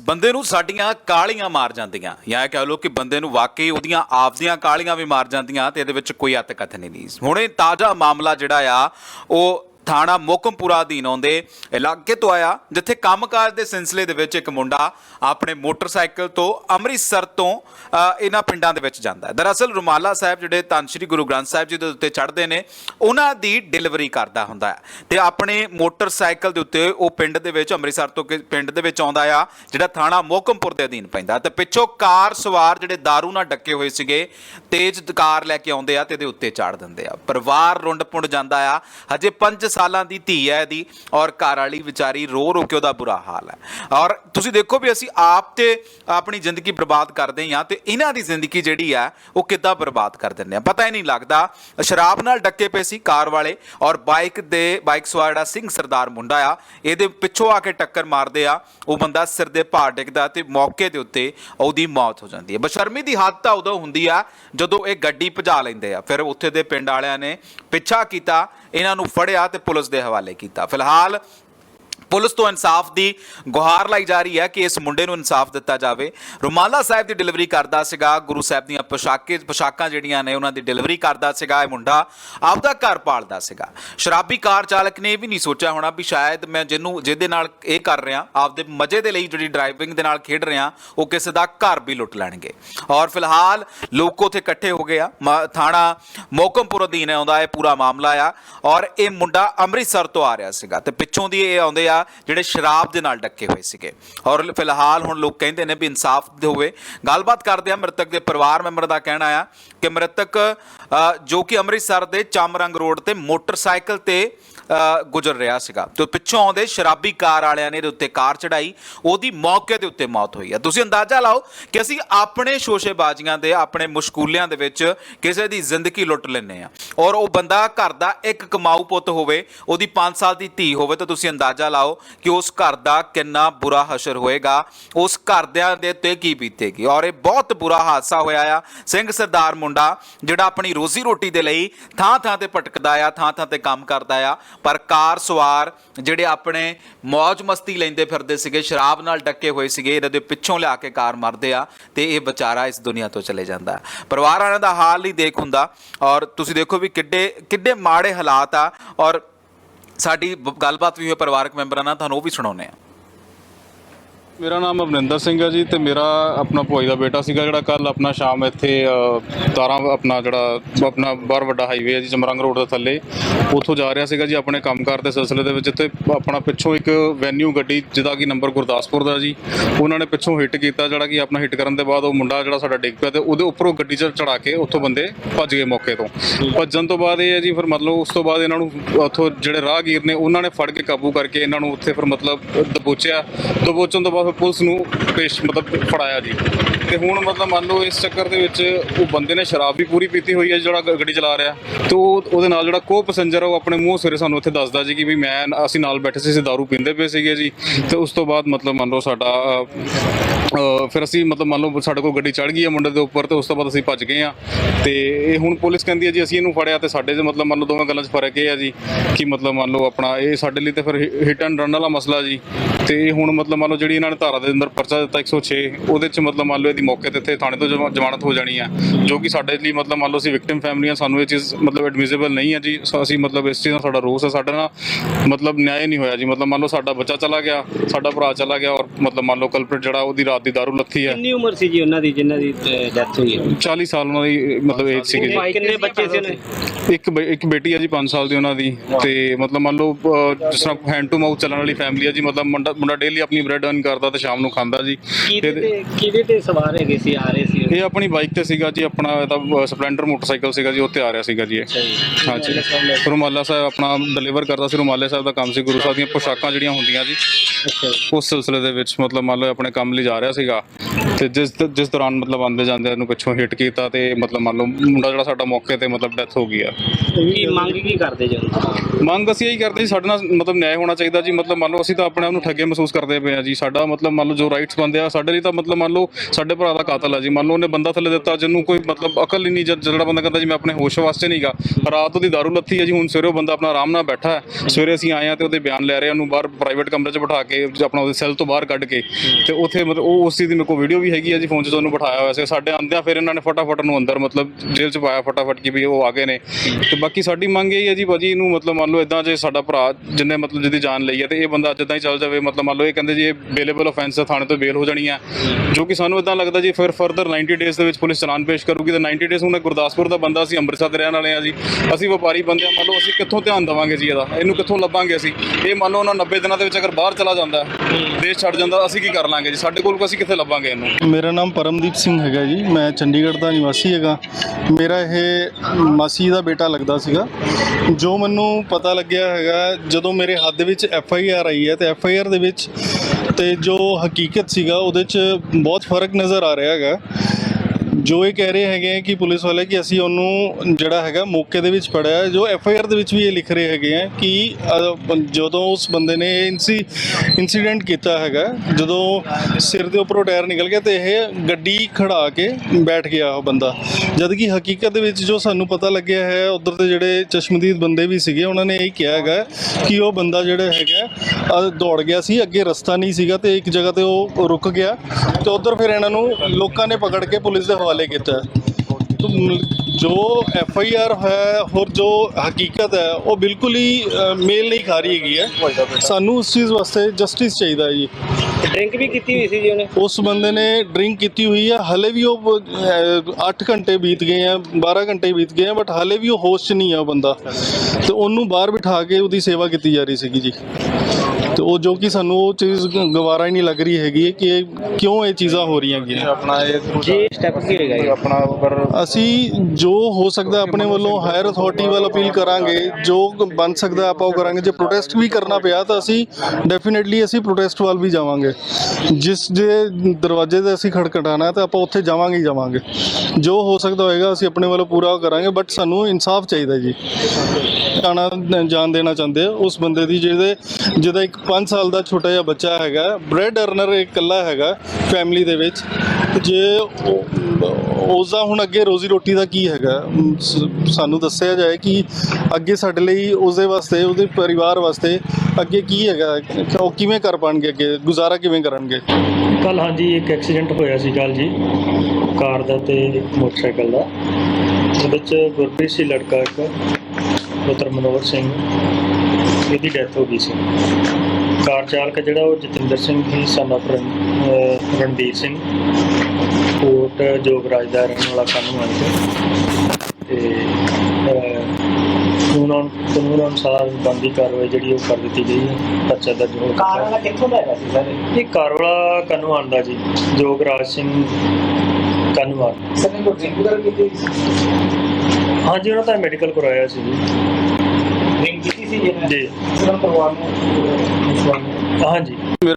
ਬੰਦੇ ਨੂੰ ਸਾਡੀਆਂ ਕਾਲੀਆਂ ਮਾਰ ਜਾਂਦੀਆਂ। ਜਾਂ ਇਹ ਕਹਿ ਲਓ ਕਿ ਬੰਦੇ ਨੂੰ ਵਾਕਈ ਉਹਦੀਆਂ ਆਪਦੀਆਂ ਕਾਲੀਆਂ ਵੀ ਮਾਰ ਜਾਂਦੀਆਂ ਤੇ ਇਹਦੇ ਵਿੱਚ ਕੋਈ ਅੱਤ ਕਥਨ ਨਹੀਂ। ਹੁਣੇ ਤਾਜ਼ਾ ਮਾਮਲਾ ਜਿਹੜਾ ਆ, ਉਹ ਥਾਣਾ ਮੋਕਮਪੁਰਾ ਅਧੀਨ ਆਉਂਦੇ ਇਲਾਕੇ ਤੋਂ ਆਇਆ, ਜਿੱਥੇ ਕੰਮਕਾਜ ਦੇ ਸਿਲਸਿਲੇ ਦੇ ਵਿੱਚ ਇੱਕ ਮੁੰਡਾ ਆਪਣੇ ਮੋਟਰਸਾਈਕਲ ਤੋਂ ਅੰਮ੍ਰਿਤਸਰ ਤੋਂ ਇਹਨਾਂ ਪਿੰਡਾਂ ਦੇ ਵਿੱਚ ਜਾਂਦਾ ਹੈ। ਦਰਅਸਲ ਰੁਮਾਲਾ ਸਾਹਿਬ ਜਿਹੜੇ ਧੰਨ ਸ਼੍ਰੀ ਗੁਰੂ ਗ੍ਰੰਥ ਸਾਹਿਬ ਜੀ ਦੇ ਉੱਤੇ ਚੜ੍ਹਦੇ ਨੇ, ਉਹਨਾਂ ਦੀ ਡਿਲੀਵਰੀ ਕਰਦਾ ਹੁੰਦਾ ਹੈ। ਤੇ ਆਪਣੇ ਮੋਟਰਸਾਈਕਲ ਦੇ ਉੱਤੇ ਉਹ ਪਿੰਡ ਦੇ ਵਿੱਚ, ਅੰਮ੍ਰਿਤਸਰ ਤੋਂ ਕਿ- ਪਿੰਡ ਦੇ ਵਿੱਚ ਆਉਂਦਾ ਆ, ਜਿਹੜਾ ਥਾਣਾ ਮੋਕਮਪੁਰ ਦੇ ਅਧੀਨ ਪੈਂਦਾ ਤੇ ਪਿੱਛੋਂ ਕਾਰ ਸਵਾਰ ਜਿਹੜੇ दारू ਨਾਲ ਡੱਕੇ ਹੋਏ ਸੀਗੇ, ਤੇਜ਼ ਕਾਰ ਲੈ ਕੇ ਆਉਂਦੇ ਆ ਤੇ ਇਹਦੇ ਉੱਤੇ ਚਾੜ ਦਿੰਦੇ ਆ। ਪਰਿਵਾਰ ਰੁੰਡ ਪੁੰਡ ਜਾਂਦਾ ਆ। ਹਜੇ 5 ਸਾਲਾਂ ਦੀ ਧੀ ਹੈ ਇਹਦੀ ਔਰ ਘਰ ਵਾਲੀ ਵਿਚਾਰੀ ਰੋ ਰੋ ਕੇ ਉਹਦਾ ਬੁਰਾ ਹਾਲ ਹੈ। ਔਰ ਤੁਸੀਂ ਦੇਖੋ ਵੀ ਅਸੀਂ ਆਪ ਤੇ ਆਪਣੀ ਜ਼ਿੰਦਗੀ ਬਰਬਾਦ ਕਰਦੇ ਹਾਂ ਤੇ ਇਹਨਾਂ ਦੀ ਜ਼ਿੰਦਗੀ ਜਿਹੜੀ ਆ ਉਹ ਕਿੱਦਾਂ ਬਰਬਾਦ ਕਰ ਦਿੰਦੇ ਆ ਪਤਾ ਹੀ ਨਹੀਂ ਲੱਗਦਾ, ਸ਼ਰਾਬ ਨਾਲ ਡੱਕੇ ਪਏ ਸੀ ਕਾਰ ਵਾਲੇ ਔਰ ਬਾਈਕ ਦੇ ਬਾਈਕ ਸਵਾਰ ਜਿਹੜਾ ਸਿੰਘ ਸਰਦਾਰ ਮੁੰਡਾ ਆ, ਇਹਦੇ ਪਿੱਛੋਂ ਆ ਕੇ ਟੱਕਰ ਮਾਰਦੇ ਆ, ਉਹ ਬੰਦਾ ਸਿਰ ਦੇ ਭਾਰ ਡਿੱਗਦਾ ਤੇ ਮੌਕੇ ਦੇ ਉੱਤੇ ਉਹਦੀ ਮੌਤ ਹੋ ਜਾਂਦੀ ਹੈ। ਬਸ਼ਰਮੀ ਦੀ ਹੱਦ ਤਾਂ ਉਦੋਂ ਹੁੰਦੀ ਆ ਜਦੋਂ ਇਹ ਗੱਡੀ ਭਜਾ ਲੈਂਦੇ ਆ। ਫਿਰ ਉੱਥੇ ਦੇ ਪਿੰਡ ਵਾਲਿਆਂ ਨੇ ਪਿੱਛਾ ਕੀਤਾ, ਇਹਨਾਂ ਨੂੰ ਫੜਿਆ ਤੇ ਪੁਲਿਸ ਦੇ ਹਵਾਲੇ ਕੀਤਾ। ਫਿਲਹਾਲ ਪੁਲਿਸ ਤੋਂ ਇਨਸਾਫ ਦੀ ਗੁਹਾਰ ਲਾਈ ਜਾ ਰਹੀ ਹੈ ਕਿ ਇਸ ਮੁੰਡੇ ਨੂੰ ਇਨਸਾਫ ਦਿੱਤਾ ਜਾਵੇ। ਰੁਮਾਲਾ ਸਾਹਿਬ ਦੀ ਡਿਲੀਵਰੀ ਕਰਦਾ ਸੀਗਾ, ਗੁਰੂ ਸਾਹਿਬ ਦੀਆਂ ਪੋਸ਼ਾਕੇ, ਪੋਸ਼ਾਕਾਂ ਜਿਹੜੀਆਂ ਨੇ ਉਹਨਾਂ ਦੀ ਡਿਲੀਵਰੀ ਕਰਦਾ ਸੀਗਾ, ਇਹ ਮੁੰਡਾ ਆਪਦਾ ਘਰ ਪਾਲਦਾ ਸੀਗਾ। ਸ਼ਰਾਬੀ ਕਾਰ ਚਾਲਕ ਨੇ ਇਹ ਵੀ ਨਹੀਂ ਸੋਚਿਆ ਹੋਣਾ ਵੀ ਸ਼ਾਇਦ ਮੈਂ ਜਿਹਨੂੰ, ਜਿਹਦੇ ਨਾਲ ਇਹ ਕਰ ਰਿਹਾ, ਆਪਦੇ ਮਜ਼ੇ ਦੇ ਲਈ ਜਿਹੜੀ ਡਰਾਈਵਿੰਗ ਦੇ ਨਾਲ ਖੇਡ ਰਿਹਾ, ਉਹ ਕਿਸੇ ਦਾ ਘਰ ਵੀ ਲੁੱਟ ਲੈਣਗੇ। ਔਰ ਫਿਲਹਾਲ ਲੋਕ ਉੱਥੇ ਇਕੱਠੇ ਹੋ ਗਏ ਆ, ਮ- ਥਾਣਾ ਮੋਕਮਪੁਰ ਅਧੀਨ ਆਉਂਦਾ ਇਹ ਪੂਰਾ ਮਾਮਲਾ ਆ। ਔਰ ਇਹ ਮੁੰਡਾ ਅੰਮ੍ਰਿਤਸਰ ਤੋਂ ਆ ਰਿਹਾ ਸੀਗਾ ਤੇ ਪਿੱਛੋਂ ਦੀ ਇਹ ਆਉਂਦੇ ਆ ਜਿਹੜੇ ਸ਼ਰਾਬ ਦੇ ਨਾਲ ਡੱਕੇ ਹੋਏ ਸੀਗੇ। ਔਰ ਫਿਲਹਾਲ ਹੁਣ ਲੋਕ ਕਹਿੰਦੇ ਨੇ ਵੀ ਇਨਸਾਫ ਹੋਵੇ। ਗੱਲਬਾਤ ਕਰਦੇ ਆ ਮ੍ਰਿਤਕ ਦੇ ਪਰਿਵਾਰ ਮੈਂਬਰ ਦਾ ਕਹਿਣਾ ਆ ਕਿ ਮ੍ਰਿਤਕ ਅ, ਜੋ ਕਿ ਅੰਮ੍ਰਿਤਸਰ ਦੇ ਚਾਮਰੰਗ ਰੋਡ ਤੇ ਮੋਟਰਸਾਈਕਲ ਤੇ ਅ, ਗੁਜ਼ਰ ਰਿਹਾ ਸੀਗਾ। ਤੇ ਪਿੱਛੋਂ ਆਉਂਦੇ ਸ਼ਰਾਬੀ ਕਾਰ ਵਾਲਿਆਂ ਨੇ ਇਹਦੇ ਉੱਤੇ ਕਾਰ ਚੜਾਈ। ਉਹਦੀ ਮੌਕੇ ਦੇ ਉੱਤੇ ਮੌਤ ਹੋਈ ਆ ਤੁਸੀਂ ਅੰਦਾਜ਼ਾ ਲਾਓ ਕਿ ਅਸੀਂ ਆਪਣੇ ਸ਼ੋਸ਼ੇਬਾਜ਼ੀਆਂ ਦੇ ਆਪਣੇ ਮੁਸ਼ਕੂਲਿਆਂ ਦੇ ਵਿੱਚ ਕਿਸੇ ਦੀ ਜ਼ਿੰਦਗੀ ਲੁੱਟ ਲੈਂਦੇ ਆ ਔਰ ਉਹ ਬੰਦਾ ਘਰ ਦਾ ਇੱਕ ਕਮਾਊ ਪੁੱਤ ਹੋਵੇ ਉਹਦੀ 5 ਸਾਲ ਦੀ ਧੀ ਹੋਵੇ ਤਾਂ ਤੁਸੀਂ ਅੰਦਾਜ਼ਾ ਲਾਓ ਕਿ ਉਸ ਘਰ ਦਾ ਕਿੰਨਾ ਬੁਰਾ ਹਸ਼ਰ ਹੋਏਗਾ। ਉਸ ਘਰਦਿਆਂ ਦੇ ਉੱਤੇ ਕੀ ਬੀਤੇਗੀ? ਔਰ ਇਹ ਬਹੁਤ ਬੁਰਾ ਹਾਦਸਾ ਹੋਇਆ ਆ। ਸਿੰਘ ਸਰਦਾਰ ਮੁੰਡਾ ਜਿਹੜਾ ਆਪਣੀ ਰੋਜ਼ੀ ਰੋਟੀ ਦੇ ਲਈ ਥਾਂ ਥਾਂ ਤੇ ਭਟਕਦਾ ਆ ਥਾਂ ਥਾਂ ਤੇ ਕੰਮ ਕਰਦਾ ਆ, ਪਰ ਕਾਰ ਸਵਾਰ ਜਿਹੜੇ ਆਪਣੇ ਮौज ਮਸਤੀ ਲੈਂਦੇ ਫਿਰਦੇ ਸੀਗੇ, ਸ਼ਰਾਬ ਨਾਲ ਡੱਕੇ ਹੋਏ ਸੀਗੇ, ਇਹਨਾਂ ਦੇ ਪਿੱਛੋਂ ਲਿਆ ਕੇ ਕਾਰ ਮਾਰਦੇ ਆ ਤੇ ਇਹ ਵਿਚਾਰਾ ਇਸ ਦੁਨੀਆ ਤੋਂ ਚਲੇ ਜਾਂਦਾ। ਪਰਿਵਾਰ ਵਾਲਿਆਂ ਦਾ ਹਾਲ ਹੀ ਦੇਖ ਹੁੰਦਾ। ਔਰ ਤੁਸੀਂ ਦੇਖੋ ਵੀ ਕਿੱਡੇ ਕਿੱਡੇ ਮਾੜੇ ਹਾਲਾਤ ਆ। ਔਰ ਸਾਡੀ ਬ- ਗੱਲਬਾਤ ਵੀ ਹੋਈ ਪਰਿਵਾਰਕ ਮੈਂਬਰਾਂ ਨਾਲ ਤੁਹਾਨੂੰ ਉਹ ਵੀ ਸੁਣਾਉਂਦੇ ਆ। ਮੇਰਾ ਨਾਮ ਅਮਰਿੰਦਰ ਸਿੰਘ ਹੈ ਜੀ ਤੇ ਮੇਰਾ ਆਪਣਾ ਭੋਈ ਦਾ ਬੇਟਾ ਸੀਗਾ ਜਿਹੜਾ ਕੱਲ ਆਪਣਾ ਸ਼ਾਮ ਇੱਥੇ ਅ, ਤਾਰਾਂ ਆਪਣਾ ਜਿਹੜਾ ਆਪਣਾ ਬਾਹਰ ਵੱਡਾ ਹਾਈਵੇ ਹੈ ਜੀ ਚਮਰੰਗ ਰੋਡ ਦੇ ਥੱਲੇ। ਉੱਥੋਂ ਜਾ ਰਿਹਾ ਸੀਗਾ ਜੀ ਆਪਣੇ ਕੰਮਕਾਰ ਦੇ ਸਿਲਸਿਲੇ ਦੇ ਵਿੱਚ ਤੇ ਆਪਣਾ ਪਿੱਛੋਂ ਇੱਕ ਵੈਨਿਊ ਗੱਡੀ ਜਿਹਦਾ ਕਿ ਨੰਬਰ ਗੁਰਦਾਸਪੁਰ ਦਾ ਜੀ ਉਹਨਾਂ ਨੇ ਪਿੱਛੋਂ ਹਿੱਟ ਕੀਤਾ ਜਿਹੜਾ ਕਿ ਆਪਣਾ ਹਿੱਟ ਕਰਨ ਦੇ ਬਾਅਦ ਉਹ ਮੁੰਡਾ ਜਿਹੜਾ ਸਾਡਾ ਡਿੱਗ ਪਿਆ ਤੇ ਉਹਦੇ ਉੱਪਰੋਂ ਗੱਡੀ 'ਚ ਚੜਾ ਕੇ ਉੱਥੋਂ ਬੰਦੇ ਭੱਜ ਗਏ ਮੌਕੇ ਤੋਂ। ਭੱਜਣ ਤੋਂ ਬਾਅਦ ਇਹ ਹੈ ਜੀ ਫਿਰ ਮਤਲਬ ਉਸ ਤੋਂ ਬਾਅਦ ਇਹਨਾਂ ਨੂੰ ਉੱਥੋਂ ਜਿਹੜੇ ਰਾਹਗੀਰ ਨੇ ਉਹਨਾਂ ਨੇ ਫੜ ਕੇ ਕਾਬੂ ਕਰਕੇ ਇਹਨਾਂ ਨੂੰ ਉੱਥੇ ਫਿਰ ਮਤਲਬ ਦਬੋਚਿਆ। ਦਬੋਚਣ ਤੋਂ ਬਾਅਦ ਪੁਲਿਸ ਨੂੰ ਪੇਸ਼ ਮਤਲਬ ਫੜਾਇਆ ਜੀ। ਤੇ ਹੁਣ ਮਤਲਬ ਮੰਨ ਲਓ ਇਸ ਚੱਕਰ ਦੇ ਵਿੱਚ ਉਹ ਬੰਦੇ ਨੇ ਸ਼ਰਾਬ ਵੀ ਪੂਰੀ ਪੀਤੀ ਹੋਈ ਹੈ ਜਿਹੜਾ ਗੱਡੀ ਚਲਾ ਰਿਹਾ। ਤੇ ਉਹ, ਉਹਦੇ ਨਾਲ ਜਿਹੜਾ ਕੋ ਪੈਸੇਂਜਰ ਉਹ ਆਪਣੇ ਮੂੰਹ ਸਿਰੇ ਸਾਨੂੰ ਇੱਥੇ ਦੱਸਦਾ ਜੀ ਕਿ ਵੀ ਮੈਂ, ਅਸੀਂ ਨਾਲ ਬੈਠੇ ਸੀ, ਅਸੀਂ ਦਾਰੂ ਪੀਂਦੇ ਪਏ ਸੀਗੇ ਜੀ। ਤੇ ਉਸ ਤੋਂ ਬਾਅਦ ਮਤਲਬ ਮੰਨ ਲਓ ਸਾਡਾ ਫਿਰ ਅਸੀਂ ਮਤਲਬ ਮੰਨ ਲਓ ਸਾਡੇ ਕੋਲ ਗੱਡੀ ਚੜ ਗਈ ਹੈ ਮੁੰਡੇ ਦੇ ਉੱਪਰ ਤੇ ਉਸ ਤੋਂ ਬਾਅਦ ਅਸੀਂ ਭੱਜ ਗਏ ਆ। ਤੇ ਇਹ ਹੁਣ ਪੁਲਿਸ ਕਹਿੰਦੀ ਹੈ ਜੀ, ਅਸੀਂ ਇਹਨੂੰ ਫੜਿਆ ਤੇ ਸਾਡੇ 'ਚ ਮਤਲਬ ਮੰਨ ਲਓ ਦੋਵੇਂ ਗੱਲਾਂ 'ਚ ਫ਼ਰਕ ਇਹ ਹੈ ਜੀ ਕਿ ਮਤਲਬ ਮੰਨ ਲਓ ਆਪਣਾ ਇਹ ਸਾਡੇ ਲਈ ਤੇ ਫਿਰ ਹਿੱਟ ਐਂਡ ਰਨ ਵਾਲਾ ਮਸਲਾ ਜੀ। ਤੇ ਇਹ ਹੁਣ ਮਤਲਬ ਮੰਨ ਲਓ ਜਿਹੜੀ ਇਹਨਾਂ ਨੇ ਧਾਰਾ ਦੇ ਅੰਦਰ ਪਰਚਾ ਦਿੱਤਾ 106 ਉਹਦੇ 'ਚ ਮਤਲਬ ਮੰਨ ਲਓ ਇਹਦੀ ਮੌਕੇ ਤੇ ਇੱਥੇ ਥਾਣੇ ਤੋਂ ਜਮਾ- ਜ਼ਮਾਨਤ ਹੋ ਜਾਣੀ ਆ, ਜੋ ਕਿ ਸਾਡੇ ਲਈ ਮਤਲਬ ਮੰਨ ਲਓ ਅਸੀਂ ਵਿਕਟਿਮ ਫੈਮਲੀਆਂ ਸਾਨੂੰ ਇਹ ਚੀਜ਼ ਮਤਲਬ ਐਡਮਿਸਿਬਲ ਨਹੀਂ ਹੈ ਜੀ। ਅਸੀਂ ਮਤਲਬ ਇਸ ਚੀਜ਼ ਨਾਲ ਸਾਡਾ ਰੋਸ ਹੈ ਸਾਡਾ ਨਾਲ ਮਤਲਬ ਨਿਆਂ ਨਹੀਂ ਹੋਇਆ ਜੀ। ਮਤਲਬ ਮੰਨ ਲਓ ਸਾਡਾ ਬੱਚਾ ਚਲਾ ਗਿਆ, ਸਾਡਾ ਭਰਾ ਚਲਾ ਗਿਆ ਔਰ ਮਤਲਬ ਮੰਨ ਲਓ ਕਲਪ੍ਰਿਟ ਜਿਹੜਾ ਉਹਦੀ ਰਾਤ ਦੀ ਦਾਰੂ ਲੱਥੀ ਹੈ। ਕਿੰਨੀ ਉਮਰ ਸੀ ਜੀ ਉਹਨਾਂ ਦੀ ਜਿਨ੍ਹਾਂ ਦੀ ਡੈਥ ਹੋਈ ਹੈ? 40 ਸਾਲ ਉਹਨਾਂ ਦੀ ਮਤਲਬ ਏਜ ਸੀਗੀ ਜੀ। ਕਿੰਨੇ- ਬੱਚੇ ਸੀ ਉਹਨਾਂ? ਇੱਕ ਬੇ- ਇੱਕ ਬੇਟੀ ਹੈ ਜੀ 5 ਸਾਲ ਦੀ ਉਹਨਾਂ ਦੀ। ਤੇ ਮਤਲਬ ਮੰਨ ਲਓ ਅਹ, ਜਿਸ ਤਰ੍ਹਾਂ ਹੈਂਡ ਟੂ ਮਾਊਥ ਚੱਲਣ ਵਾਲੀ ਫੈਮਿਲੀ ਹੈ ਜੀ ਮਤਲਬ ਮੁੰਡਾ ਮੁੰਡਾ ਡੇਲੀ ਆਪਣੀ ਬ੍ਰੈਡ ਅਰਨ ਕਰਦਾ ਤੇ ਸ਼ਾਮ ਨੂੰ ਖਾਂਦਾ ਜੀ। ਕਿਹਦੇ ਤੇ ਕਿਹਦੇ ਤੇ ਸਵਾਰ ਹੈਗੇ ਸੀ ਆ ਰਹੇ ਸੀ? ਇਹ ਆਪਣੀ ਬਾਈਕ ਤੇ ਸੀਗਾ ਜੀ ਆਪਣਾ ਇਹਦਾ ਸਪਲੈਂਡਰ ਮੋਟਰਸਾਈਕਲ ਸੀਗਾ ਜੀ ਉੱਤੇ ਆ ਰਿਹਾ ਸੀਗਾ ਜੀ ਇਹ। ਹਾਂਜੀ ਰੁਮਾਲਾ ਸਾਹਿਬ ਆਪਣਾ ਡਿਲੀਵਰ ਕਰਦਾ ਸੀ ਰੁਮਾਲੇ ਸਾਹਿਬ ਦਾ ਕੰਮ ਸੀ ਗੁਰੂ ਸਾਹਿਬ ਦੀਆਂ ਪੋਸ਼ਾਕਾਂ ਜਿਹੜੀਆਂ ਹੁੰਦੀਆਂ ਜੀ। ਉਸ ਸਿਲਸਿਲੇ ਦੇ ਵਿੱਚ ਮਤਲਬ ਮੰਨ ਲਓ ਆਪਣੇ ਕੰਮ ਲਈ ਜਾ ਰਿਹਾ ਸੀਗਾ। ਤੇ ਜਿਸ ਜਿਸ ਦੌਰਾਨ ਮਤਲਬ ਆਂਦੇ ਜਾਂਦੇ ਨੂੰ ਪਿੱਛੋਂ ਹਿੱਟ ਕੀਤਾ ਤੇ ਮਤਲਬ ਮੰਨ ਲਓ ਮੁੰਡਾ ਜਿਹੜਾ ਸਾਡਾ ਮੌਕੇ ਤੇ ਮਤਲਬ ਡੈਥ ਹੋ ਗਈ ਆ ਕੀ ਮੰਗ ਕੀ ਕਰਦੇ ਜੀ? ਮੰਗ ਅਸੀਂ ਇਹੀ ਕਰਦੇ ਜੀ ਸਾਡੇ ਨਾਲ ਮਤਲਬ ਨਿਆਂ ਹੋਣਾ ਚਾਹੀਦਾ ਜੀ ਮਤਲਬ ਮੰਨ ਲਓ ਅਸੀਂ ਤਾਂ ਆਪਣੇ ਆਪ ਨੂੰ ਠੱਗੇ ਮਹਿਸੂਸ ਕਰਦੇ ਪਏ ਆ ਜੀ ਸਾਡਾ ਮਤਲਬ ਮੰਨ ਲਓ ਜੋ ਰਾਈਟਸ ਬੰਦੇ ਆ ਸਾਡੇ ਲਈ ਤਾਂ ਮਤਲਬ ਮੰਨ ਲਓ ਸਾਡੇ ਭਰਾ ਦਾ ਕਾਤਲ ਆ ਜੀ ਮੰਨ ਲਓ ਉਹਨੇ ਬੰਦਾ ਥੱਲੇ ਦਿੱਤਾ ਜਿਹਨੂੰ ਕੋਈ ਮਤਲਬ ਅਕਲ ਹੀ ਨਹੀਂ ਜਦ ਜਿਹੜਾ ਬੰਦਾ ਕਹਿੰਦਾ ਜੀ ਮੈਂ ਆਪਣੇ ਹੋਸ਼ ਵਾਸਤੇ ਨਹੀਂਗਾ ਰਾਤ ਉਹਦੀ ਦਾਰੂ ਲੱਥੀ ਹੈ ਜੀ ਹੁਣ ਸਵੇਰੇ ਉਹ ਬੰਦਾ ਆਪਣਾ ਆਰਾਮ ਨਾਲ ਬੈਠਾ ਹੈ ਸਵੇਰੇ ਅਸੀਂ ਆਏ ਆ ਤੇ ਉਹਦੇ ਬਿਆਨ ਲੈ ਰਹੇ ਆ ਉਹਨੂੰ ਬਾਹਰ ਪ੍ਰਾਈਵੇਟ ਕਮਰੇ 'ਚ ਬਿਠਾ ਕੇ ਆਪਣਾ ਉਹਦੇ ਸੈੱਲ ਤੋਂ ਬਾਹਰ ਕੱਢ ਕੇ ਤੇ ਉੱਥੇ ਮਤਲਬ ਉਹ ਉਸ ਚੀਜ਼ ਦੀ ਮੇਰੇ ਕੋਲ ਵੀਡੀਓ ਵੀ ਹੈਗੀ ਆ ਜੀ ਫੋਨ 'ਚ ਤੁਹਾਨੂੰ ਬਿਠਾਇਆ ਹੋਇਆ ਸੀ। ਸਾਡੇ ਆਂਦਿਆਂ ਫਿਰ ਇਹਨਾਂ ਨੇ ਫਟਾਫਟ ਨੂੰ ਅੰਦਰ ਮਤਲਬ ਜੇਲ੍ਹ 'ਚ ਪਾਇਆ ਫਟਾਫਟ ਕਿ ਵੀ ਉਹ ਆ ਗਏ ਨੇ। ਤੇ ਬਾਕੀ ਸਾਡੀ ਮੰਗ ਇਹ ਹੈ ਜੀ ਭਾਜੀ ਇਹਨੂੰ ਮਤਲਬ ਮੰਨ ਲਓ ਇਦਾਂ ਜੇ ਸਾਡਾ ਭਰਾ ਜਿੰਨੇ ਮਤਲਬ ਜਿਹਦੀ ਜਾਨ ਲਈ ਹੈ ਤੇ ਇਹ ਬੰਦਾ ਜਿੱਦਾਂ ਹੀ ਚੱਲ ਜਾਵੇ ਮਤਲਬ ਮੰਨ ਲਓ ਇਹ ਕਹਿੰਦੇ ਜੀ ਇਹ ਬੇਲੇਬਲ ਆਫੈਂਸ ਹੈ ਥਾਣੇ ਤੋਂ ਬੇਲ ਹੋ ਜਾਣੀ ਹੈ ਜੋ ਕਿ ਸਾਨੂੰ ਇਦਾਂ ਲੱਗਦਾ ਜੀ ਫਿਰ ਫਰਦਰ 90 ਡੇਜ਼ ਦੇ ਵਿੱਚ ਪੁਲਿਸ ਚਲਾਨ ਪੇਸ਼ ਕਰੂਗੀ ਤੇ 90 ਡੇਜ਼ ਹੁਣ ਗੁਰਦਾਸਪੁਰ ਦਾ ਬੰਦਾ ਸੀ ਅੰਮ੍ਰਿਤਸਰ ਦੇ ਰਹਿਣ ਵਾਲੇ ਆ ਜੀ। ਅਸੀਂ ਵਪਾਰੀ ਬੰਦੇ ਆ ਮੰਨ ਲਓ ਅਸੀਂ ਕਿੱਥੋਂ ਧਿਆਨ ਦੇਵਾਂਗੇ ਜੀ ਇਹਦਾ? ਇਹਨੂੰ ਕਿੱਥੋਂ ਲੱਭਾਂਗੇ ਅਸੀਂ? ਇਹ ਮੰਨ ਲਓ ਉਹਨਾਂ 90 ਦਿਨਾਂ ਦੇ ਵਿੱਚ ਅਗਰ ਬਾਹਰ ਚਲਾ ਜਾਂਦਾ ਦੇਸ਼ ਛੱਡ ਜਾਂਦਾ ਅਸੀਂ ਕੀ ਕਰ ਲਾਂਗੇ ਜੀ? ਸਾਡੇ ਕੋਲ ਅਸੀਂ ਕਿੱਥੇ ਲੱਭਾਂਗੇ? ਇਹਨੂੰ ਮੇਰਾ ਨਾਮ ਪਰਮਦੀਪ ਸਿੰਘ ਹੈਗਾ ਜੀ, ਮੈਂ ਚੰਡੀਗੜ੍ਹ ਦਾ ਨਿਵਾਸੀ ਹੈਗਾ। ਮੇਰਾ ਇਹ ਮਾਸੀ ਦਾ ਬੇਟਾ ਲੱਗਦਾ ਸੀਗਾ, ਜੋ ਮੈਨੂੰ ਪਤਾ ਲੱਗਿਆ ਹੈਗਾ, ਜਦੋਂ ਮੇਰੇ ਹੱਥ ਦੇ ਵਿੱਚ ਐਫ ਆਈ ਆਰ ਆਈ ਹੈ, ਤੇ ਐਫ ਆਈ ਆਰ ਦੇ ਵਿੱਚ ਤੇ ਜੋ ਹਕੀਕਤ ਸੀਗਾ, ਉਹਦੇ 'ਚ ਬਹੁਤ ਫ਼ਰਕ ਨਜ਼ਰ ਆ ਰਿਹਾ ਹੈਗਾ। ਜੋ ਇਹ ਕਹਿ ਰਹੇ ਹੈਗੇ ਆ ਕਿ ਪੁਲਿਸ ਵਾਲੇ ਕਿ ਅਸੀਂ ਉਹਨੂੰ ਜਿਹੜਾ ਹੈਗਾ ਮੌਕੇ ਦੇ ਵਿੱਚ ਪੜਿਆ ਜੋ ਐਫ ਆਈ ਆਰ ਦੇ ਵਿੱਚ ਵੀ ਇਹ ਲਿਖ ਰਹੇ ਹੈਗੇ ਆ ਕਿ ਜਦੋਂ ਉਸ ਬੰਦੇ ਨੇ ਇਨਸੀ ਇਨਸੀਡੈਂਟ ਕੀਤਾ ਹੈਗਾ, ਜਦੋਂ ਸਿਰ ਦੇ ਉੱਪਰੋਂ ਟਾਇਰ ਨਿਕਲ ਗਿਆ ਤੇ ਇਹ ਗੱਡੀ ਖੜਾ ਕੇ ਬੈਠ ਗਿਆ ਉਹ ਬੰਦਾ। ਜਦ ਕਿ ਹਕੀਕਤ ਦੇ ਵਿੱਚ ਜੋ ਸਾਨੂੰ ਪਤਾ ਲੱਗਿਆ ਹੈ, ਉਧਰ ਦੇ ਜਿਹੜੇ ਚਸ਼ਮਦੀਦ ਬੰਦੇ ਵੀ ਸੀਗੇ, ਉਹਨਾਂ ਨੇ ਇਹ ਕਿਹਾ ਹੈਗਾ ਕਿ ਉਹ ਬੰਦਾ ਜਿਹੜਾ ਹੈਗਾ ਦੌੜ ਗਿਆ ਸੀ, ਅੱਗੇ ਰਸਤਾ ਨਹੀਂ ਸੀਗਾ ਤੇ ਇੱਕ ਜਗ੍ਹਾ ਤੇ ਉਹ ਰੁਕ ਗਿਆ ਤੇ ਉਧਰ ਫਿਰ ਇਹਨਾਂ ਨੂੰ ਲੋਕਾਂ ਨੇ ਪਕੜ ਕੇ ਪੁਲਿਸ ਦੇ ਹਵਾਲੇ ਕੀਤਾ ਤੋ ਮ- ਜੋ ਐਫ ਆਈ ਆਰ ਹੈ ਹੋਰ ਜੋ ਹਕੀਕਤ ਹੈ ਉਹ ਬਿਲਕੁਲ ਹੀ ਅ, ਮੇਲ ਨਹੀਂ ਖਾ ਰਹੀ ਹੈਗੀ ਹੈ। ਸਾਨੂੰ ਉਸ ਚੀਜ਼ ਵਾਸਤੇ ਜਸਟਿਸ ਚਾਹੀਦਾ ਹੈ ਜੀ। ਡਰਿੰਕ ਵੀ ਕੀਤੀ ਹੋਈ ਸੀ ਜੀ ਉਹਨੇ? ਉਸ ਬੰਦੇ ਨੇ ਡਰਿੰਕ ਕੀਤੀ ਹੋਈ ਹੈ। ਹਲੇ ਵੀ ਉਹ 8 ਘੰਟੇ ਬੀਤ ਗਏ ਆ 12 ਘੰਟੇ ਬੀਤ ਗਏ ਆ ਬਟ ਹਲੇ ਵੀ ਉਹ ਹੋਸ਼ 'ਚ ਨਹੀਂ ਆ ਉਹ ਬੰਦਾ। ਤੇ ਉਹਨੂੰ ਬਾਹਰ ਬਿਠਾ ਕੇ ਉਹਦੀ ਸੇਵਾ ਕੀਤੀ ਜਾ ਰਹੀ ਸੀਗੀ ਜੀ। ਤੇ ਉਹ ਜੋ ਕਿ ਸਾਨੂੰ ਉਹ ਚੀਜ਼ ਗਵਾਰਾ ਹੀ ਨਹੀਂ ਲੱਗ ਰਹੀ ਹੈਗੀ ਕਿ ਇਹ ਕਿਉਂ ਇਹ ਚੀਜ਼ਾਂ ਹੋ ਰਹੀਆਂ ਹੈਗੀਆਂ। ਆਪਣਾ ਇਹ ਜੀ ਸਟੈਪ ਕੀ ਹੋਏਗਾ ਜੀ? ਆਪਣਾ ਅਸੀਂ ਜੋ ਹੋ ਸਕਦਾ ਆਪਣੇ ਵੱਲੋਂ ਹਾਇਰ ਅਥਾਰਟੀ ਵੱਲ ਅਪੀਲ ਕਰਾਂਗੇ ਜੋ ਬਣ ਸਕਦਾ ਆਪਾਂ ਉਹ ਕਰਾਂਗੇ। ਜੇ ਪ੍ਰੋਟੈਸਟ ਵੀ ਕਰਨਾ ਪਿਆ ਤਾਂ ਅਸੀਂ ਡੈਫੀਨਿਟਲੀ ਅਸੀਂ ਪ੍ਰੋਟੈਸਟ ਵੱਲ ਵੀ ਜਾਵਾਂਗੇ। ਜਿਸ ਜੇ ਦਰਵਾਜ਼ੇ ਤੇ ਅਸੀਂ ਖੜਖੜਾਣਾ ਹੈ ਤਾਂ ਆਪਾਂ ਉੱਥੇ ਜਾਵਾਂਗੇ ਹੀ ਜਾਵਾਂਗੇ। ਜੋ ਹੋ ਸਕਦਾ ਹੋਏਗਾ ਅਸੀਂ ਆਪਣੇ ਵੱਲੋਂ ਪੂਰਾ ਕਰਾਂਗੇ ਬਟ ਸਾਨੂੰ ਇਨਸਾਫ ਚਾਹੀਦਾ ਜੀ। ਜਾਣਾ ਜਾਨ ਦੇਣਾ ਚਾਹੁੰਦੇ ਆ, ਉਸ ਬੰਦੇ ਦੀ ਜਿਹਦੇ, ਜਿਹਦਾ ਇੱਕ 5 ਸਾਲ ਦਾ ਛੋਟਾ ਜਿਹਾ ਬੱਚਾ ਹੈਗਾ ਬ੍ਰੈਡ ਅਰਨਰ ਇਕੱਲਾ ਹੈਗਾ ਫੈਮਿਲੀ ਦੇ ਵਿੱਚ, ਜੇ ਉਹ- ਉਸ ਦਾ ਹੁਣ ਅੱਗੇ ਰੋਜ਼ੀ ਰੋਟੀ ਦਾ ਕੀ ਹੈਗਾ? ਸਾਨੂੰ ਦੱਸਿਆ ਜਾਏ ਕਿ ਅੱਗੇ ਸਾਡੇ ਲਈ ਉਸਦੇ ਵਾਸਤੇ, ਉਹਦੇ ਪਰਿਵਾਰ ਵਾਸਤੇ ਅੱਗੇ ਕੀ ਹੈਗਾ? ਉਹ ਕਿਵੇਂ ਕਰ ਪਾਣਗੇ ਅੱਗੇ? ਗੁਜ਼ਾਰਾ ਕਿਵੇਂ ਕਰਨਗੇ? ਕੱਲ ਹਾਂਜੀ, ਇੱਕ ਐਕਸੀਡੈਂਟ ਹੋਇਆ ਸੀ ਕੱਲ ਜੀ। ਕਾਰ ਦਾ ਤੇ ਮੋਟਰਸਾਈਕਲ ਦਾ। ਉਹਦੇ ਚ ਗੁਰਪ੍ਰੀਤ ਸੀ ਲੜਕਾ ਇੱਕ। ਪੁੱਤਰ ਮਨੋਹਰ ਸਿੰਘ ਇਹਦੀ ਡੈਥ ਹੋ ਗਈ ਸੀ। ਕਾਰ ਚਾਲਕ ਜਿਹੜਾ ਉਹ ਜਤਿੰਦਰ ਸਿੰਘ ਸੀ son of ਰਨ ਅਹ ਰਣਬੀਰ ਸਿੰਘ ਕੋਟ ਜੋਗਰਾਜ ਦਾ ਰਹਿਣ ਵਾਲਾ ਕਾਨੂੰਨ ਤੇ ਅਹ, ਕਾਨੂੰਨ ਕਾਨੂੰਨ ਅਨੁਸਾਰ ਬੰਦੀ ਕਾਰਵਾਈ ਜਿਹੜੀ ਉਹ ਕਰ ਦਿੱਤੀ ਗਈ ਹੈ। ਬੱਚਾ ਦਰਜ ਹੋ ਕਾਰ ਵਾਲਾ ਕਿੱਥੋਂ ਦਾ ਹੈਗਾ ਸੀ ਸਰ? ਇਹ ਕਾਰ ਵਾਲਾ ਕਾਨੂੰਨ ਦਾ ਜੀ। ਜੋਗਰਾਜ ਸਿੰਘ ਕਾਨੂੰਨ। ਸਰ ਕੋ ਡਰਿੰਕ ਵਗੈਰਾ ਕੀਤੀ ਹਾਂਜੀ ਉਹਨਾਂ ਦਾ ਮੈਡੀਕਲ ਕਰਵਾਇਆ ਸੀ ਜੀ। ਡਰਿੰਕ ਕੀਤੀ ਸੀ ਜਿਹਨੇ ਜੀ ਸਰ ਪਰਿਵਾਰ ਨੂੰ ਹਾਂਜੀ।